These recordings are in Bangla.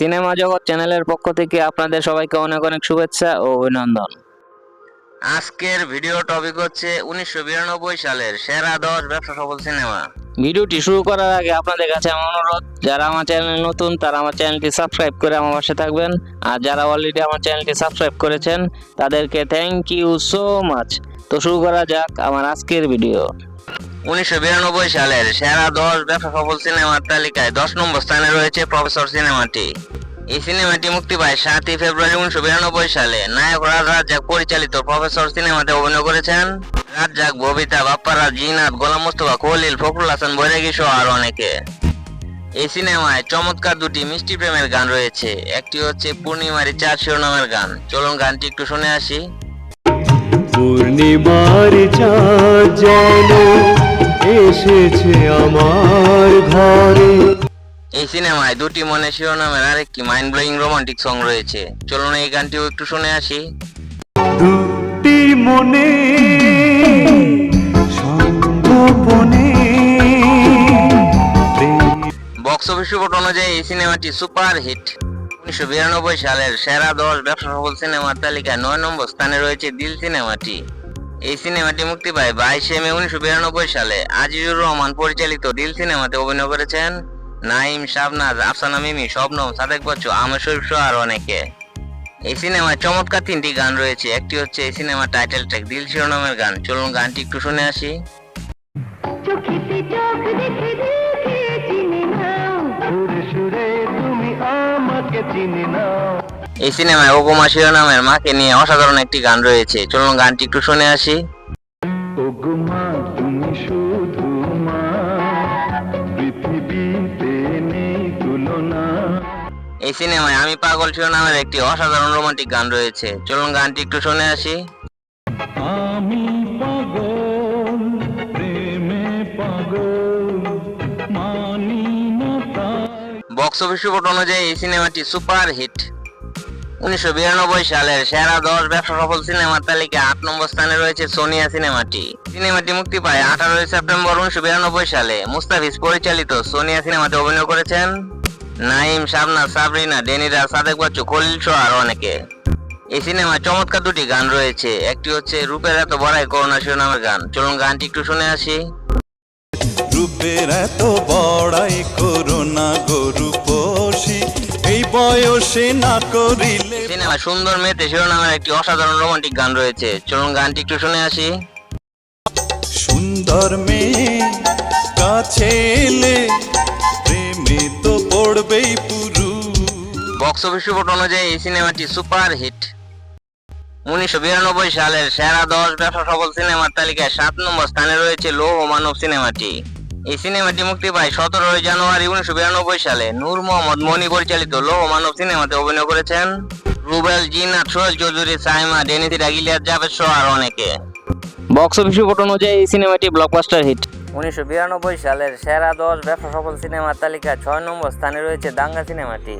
সিনেমা জগৎ চ্যানেলের পক্ষ থেকে আপনাদের সবাইকে অনেক অনেক শুভেচ্ছা ও অভিনন্দন। আজকের ভিডিও টপিক হচ্ছে উনিশশো বিরানব্বই সালের সেরা দশ ব্যবসা সফল সিনেমা। ভিডিওটি শুরু করার আগে আপনাদের কাছে আমার অনুরোধ যারা আমার চ্যানেল নতুন তারা আমার চ্যানেলটি সাবস্ক্রাইব করে আমার পাশে থাকবেন। আর যারা অলরেডি আমার চ্যানেলটি সাবস্ক্রাইব করেছেন তাদেরকে থ্যাংক ইউ সো মাচ তো শুরু করা যাক আমার আজকের ভিডিও। উনিশশো বিরানব্বই সালের সেরা দশ ব্যবসা সফল সিনেমার তালিকায় দশ নম্বর স্থানে রয়েছে প্রফেসর সিনেমাটি। এই সিনেমাটি মুক্তি পায় সাতই ফেব্রুয়ারি উনিশশো বিরানব্বই সালে। নায়ক রাজ রাজ্জাক পরিচালিত প্রফেসর সিনেমাতে অভিনয় করেছেন। রাজ্জাক, ববিতা, বাপ্পারা, জিনাত, গোলাম মুস্তফা, খলিল, ফখরুল হাসান, বৈরাগী সহ আরও অনেকে। এই সিনেমায় চমৎকার দুটি মিষ্টি প্রেমের গান রয়েছে। একটি হচ্ছে পূর্ণিমারি চার শিরোনামের গান। চলুন গানটি একটু শুনে আসি। পূর্ণিমার যেন এসেছে আমার ঘরে। এই সিনেমায় দুটি মনে শিরোনামের আরেকটি মাইন্ড ব্লোয়িং রোমান্টিক সং রয়েছে। চলুন এই গানটিও একটু শুনে আসি। দুটি মনে সঙ্গোপনে বক্স অফিস রিপোর্ট অনুযায়ী এই সিনেমাটি সুপার হিট। উনিশশো বিরানব্বই সালের সেরা দশ ব্যবসা সফল সিনেমার তালিকায় নয় নম্বর স্থানে রয়েছে দিল সিনেমাটি। এই সিনেমাটি মুক্তি পায় বাইশে মে উনিশশো বিরানব্বই সালে। আজিজুর রহমান পরিচালিত দিল সিনেমাতে অভিনয় করেছেন নাইম শাবনাজ, আফসানা মিমি, শবনম, সাদেক বচ্চু, আমের শরীফ সহ আরও অনেকে। এই সিনেমায় চমৎকার তিনটি গান রয়েছে। একটি হচ্ছে এই সিনেমার টাইটেল ট্র্যাক দিল শিরোনামের গান। চলুন গানটি একটু শুনে আসি। নাও। এই সিনেমায় ওগোমা শিরোনামের মাকে নিয়ে অসাধারণ একটি গান রয়েছে। চলুন গানটি একটু শুনে আসি। ওগো তুমি শুধু মা। পৃথিবীতে নেই তুলনা। এই সিনেমায় আমি পাগল শিরোনামের একটি অসাধারণ রোমান্টিক গান রয়েছে। চলুন গানটি একটু শুনে আসি। আমি পাগল প্রেমে পাগল মানি বক্স অফিস রিপোর্ট অনুযায়ী এই সিনেমাটি সুপার হিট উনিশশো বিরানব্বই সালের সেরা দশ ব্যবসা সফল সিনেমার তালিকায় আট নম্বর স্থানে রয়েছে সোনিয়া সিনেমাটি। সিনেমাটি মুক্তি পায় আঠারোই সেপ্টেম্বর উনিশশো বিরানব্বই সালে। মুস্তাফিজ পরিচালিত সোনিয়া সিনেমাতে অভিনয় করেছেন নাইম শাবনা সাবরিনা, ডেনিরা, সাদেক বাচ্চু, খলিল সহ আরও অনেকে। এই সিনেমায় চমৎকার দুটি গান রয়েছে। একটি হচ্ছে রূপের এত বড়াই, করোনা শিরোনামের গান। চলুন গানটি একটু শুনে আসি। রূপের এত বড়াই, করোনা গরু পোষি। বয়সে না করিলে সিনেমা সুন্দর মেতে শিরোনামের একটি অসাধারণ রোমান্টিক গান রয়েছে। চলুন গানটি একটু শুনে আসি। সুন্দর মেয়ে কাছে এলে প্রেমে তো পড়বেই পুরু। বক্স অফিস রিপোর্ট অনুযায়ী এই সিনেমাটি সুপার হিট। উনিশশো বিরানব্বই সালের সেরা দশ ব্যবসা সফল সিনেমার তালিকায় সাত নম্বর স্থানে রয়েছে লৌহ মানব সিনেমাটি। এই সিনেমাটি মুক্তি পায় সতেরোই জানুয়ারি উনিশশো বিরানব্বই সালে। নূর মোহাম্মদ মনি পরিচালিত লৌহ মানব সিনেমাতে অভিনয় করেছেন রুবেল জিনাত সোহেল চৌধুরী সাইমা ডেনিস ডাগিলিয়ার জাভেদ সহ আর অনেকে। বক্স অফিস রিপোর্ট অনুযায়ী এই সিনেমাটি ব্লকবাস্টার হিট উনিশশো বিরানব্বই সালের সেরা দশ ব্যবসা সফল সিনেমার তালিকা ছয় নম্বর স্থানে রয়েছে দাঙ্গা সিনেমাটি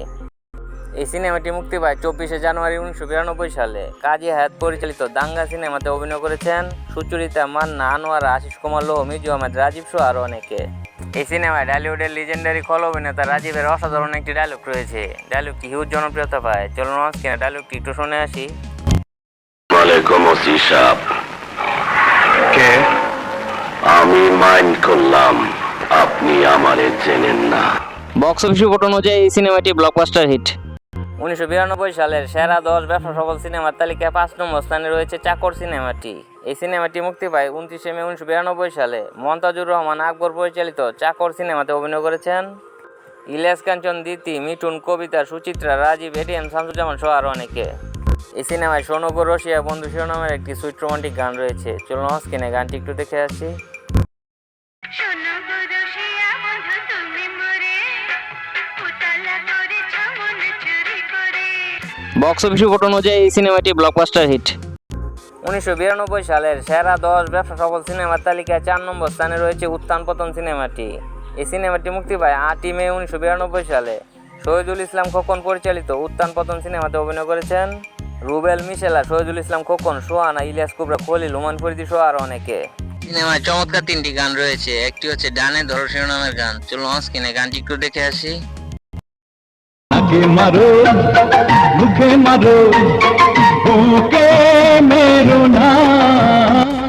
এই সিনেমাটি মুক্তি পায় চব্বিশে জানুয়ারি উনিশশো বিরানব্বই সালে। কাজী হায়াত পরিচালিত দাঙ্গা সিনেমাতে অভিনয় করেছেন সুচরিতা মান্না আনোয়ার আশিস কুমার লোহ মিজু আহমেদ রাজীব সহ আরও অনেকে। এই সিনেমায় ডালিউডের লিজেন্ডারি খল অভিনেতা রাজীবের অসাধারণ একটি ডায়লগ রয়েছে। ডায়লগটি হিউজ জনপ্রিয়তা পায়। চলুন অনস্ক্রিনে ডায়লগটি একটু শুনে আসি। কে? আমি মাইন্ড করলাম আপনি আমারে চেনেন না। বক্স অফিস রিপোর্ট অনুযায়ী এই সিনেমাটি ব্লকবাস্টার হিট উনিশশো বিরানব্বই সালের সেরা দশ ব্যবসা সফল সিনেমার তালিকায় পাঁচ নম্বর স্থানে রয়েছে চাকর সিনেমাটি। এই সিনেমাটি মুক্তি পায় উনত্রিশে মে উনিশশো বিরানব্বই সালে। মন্তাজুর রহমান আকবর পরিচালিত চাকর সিনেমাতে অভিনয় করেছেন। ইলিয়াস কাঞ্চন দিতি মিঠুন, কবিতা, সুচিত্রা, রাজীব, এটিএম, শামসুজ্জামান সহ আরও অনেকে। এই সিনেমায় সোনগর রশিয়া বন্ধু শিরোনামের একটি সুইট রোমান্টিক গান রয়েছে। চলুন স্ক্রিনে গানটি একটু দেখে আসি। বক্স অফিস রিপোর্ট অনুযায়ী এই সিনেমাটি ব্লকবাস্টার হিট উনিশশো বিরানব্বই সালের সেরা দশ ব্যবসা সফল সিনেমার তালিকায় চার নম্বর স্থানে রয়েছে উত্থান পতন সিনেমাটি। এই সিনেমাটি মুক্তি পায় আটই মে উনিশশো বিরানব্বই সালে। শহীদুল ইসলাম খোকন পরিচালিত উত্থান পতন সিনেমাতে অভিনয় করেছেন রুবেল মিশেলা শহীদুল ইসলাম খোকন সোহানা ইলিয়াস কুবরা খলিল ওমান ফরিদি সহ আরও অনেকে। সিনেমায় চমৎকার তিনটি গান রয়েছে। একটি হচ্ছে ডানে ধরো শিরোনামের গান। চলুন স্ক্রিনে গানটি একটু দেখে আসি। বুকে মারো মুখে মারো বুকে মেরো না।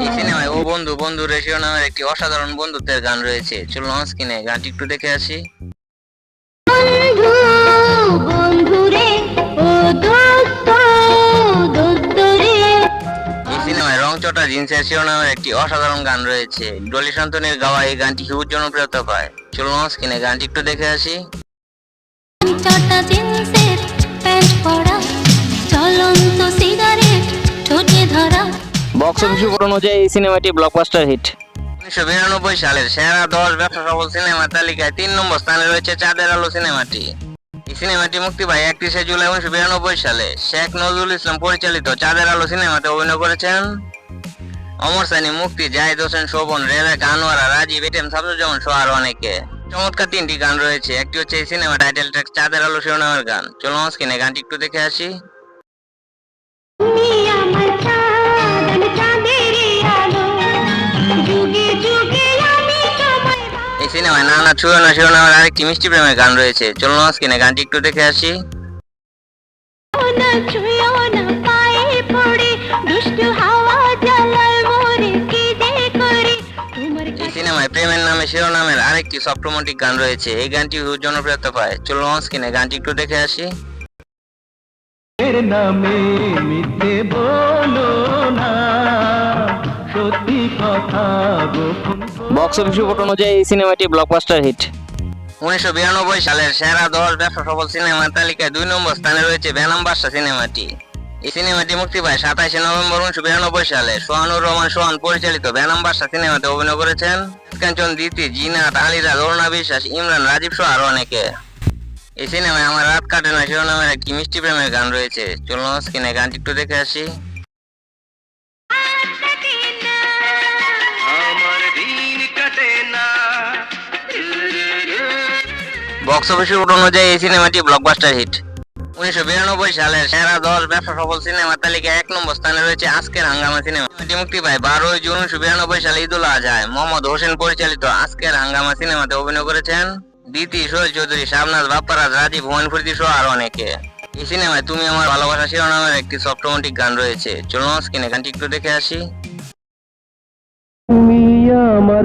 এই সিনেমায় ও বন্ধু বন্ধু রেশিও নামের একটি অসাধারণ বন্ধুত্বের গান রয়েছে। চলুন স্ক্রিনে গানটি একটু দেখে আসি। চটা জিন্সের শিরোনামের একটি অসাধারণ গান রয়েছে। ডলি শান্তনের গাওয়া এই গানটি হিউজ জনপ্রিয়তা পায় চলুন স্ক্রিনে গানটি একটু দেখে আসি। চটা জিন্সের প্যান্ট পরা চলন্ত সিগারেট ঠোঁটে ধরা। বক্স অফিস অনুযায়ী এই সিনেমাটি ব্লকবাস্টার হিট উনিশশো বিরানব্বই সালের সেরা দশ ব্যবসা সফল সিনেমা তালিকায় তিন নম্বর স্থানে রয়েছে চাঁদের আলো সিনেমাটি। এই সিনেমাটি মুক্তি পায় একত্রিশে জুলাই উনিশশো বিরানব্বই সালে। শেখ নজরুল ইসলাম পরিচালিত চাঁদের আলো সিনেমাতে অভিনয় করেছেন। অমর সানি মুক্তি জাহিদ হোসেন শোভন রেবেকা আনোয়ারা রাজীব এটিএম সাবজুজ্জামান সহ আরও অনেকে। চমৎকার তিনটি গান রয়েছে। একটি হচ্ছে এই সিনেমা টাইটেল ট্র্যাক চাঁদের আলো শিরোনামের গান। চলুন স্ক্রিনে গানটি একটু দেখে আসি। এই সিনেমায় নানা ছুঁয়ো না শিরোনামের আরেকটি মিষ্টি প্রেমের গান রয়েছে। চলুন স্ক্রিনে গানটি একটু দেখে আসি। না ছুঁয়ো না পায়ে পড়ে দুষ্টু হাওয়া নামে শিরোনামের আরেকটি সফট রোমান্টিক গান রয়েছে। এই গানটি জনপ্রিয়তা পায়। চলুন স্ক্রিনে গানটি একটু দেখে আসি। নামে মিথ্যে বলো না সত্যি কথা বক্স অফিস রিপোর্ট অনুযায়ী এই সিনেমাটি ব্লকবাস্টার হিট উনিশশো বিরানব্বই সালের সেরা দশ ব্যবসা সফল সিনেমার তালিকায় দুই নম্বর স্থানে রয়েছে বেনাম বাদশা সিনেমাটি। এই সিনেমাটি মুক্তি পায় সাতাশে নভেম্বর উনিশশো বিরানব্বই সালে। সোহানুর রহমান সোহান পরিচালিত বেনাম বাদশা সিনেমাতে অভিনয় করেছেন কাঞ্চন দিতি জিনাত আলিরাজ অরুণা বিশ্বাস, ইমরান, রাজীব সহ আরও অনেকে। এই সিনেমায় আমার রাত কাটে না শিরোনামের একটি মিষ্টি প্রেমের গান রয়েছে। চলুন স্ক্রিনে গানটি একটু দেখে আসি। বক্স অফিস রিপোর্ট অনুযায়ী এই সিনেমাটি ব্লকবাস্টার হিট উনিশশো বিরানব্বই সালের সেরা দশ ব্যবসা সফল সিনেমা তালিকায় এক নম্বর স্থানে রয়েছে আজকের হাঙ্গামা সিনেমা। সিনেমাটি মুক্তি পায় বারোই জুন উনিশশো বিরানব্বই সালে ঈদুল আজহায় মোহাম্মদ হোসেন পরিচালিত আজকের হাঙ্গামা সিনেমাতে অভিনয় করেছেন দিতি সোহেল চৌধুরী, শাবনাজ বাপ্পারাজ, রাজীব হুমায়ুন ফরিদি সহ আরও অনেকে। এই সিনেমায় তুমি আমার ভালোবাসা শিরোনামের একটি সফট গান রয়েছে। চলুন স্ক্রিনে গানটি একটু দেখে আসি। তুমি আমার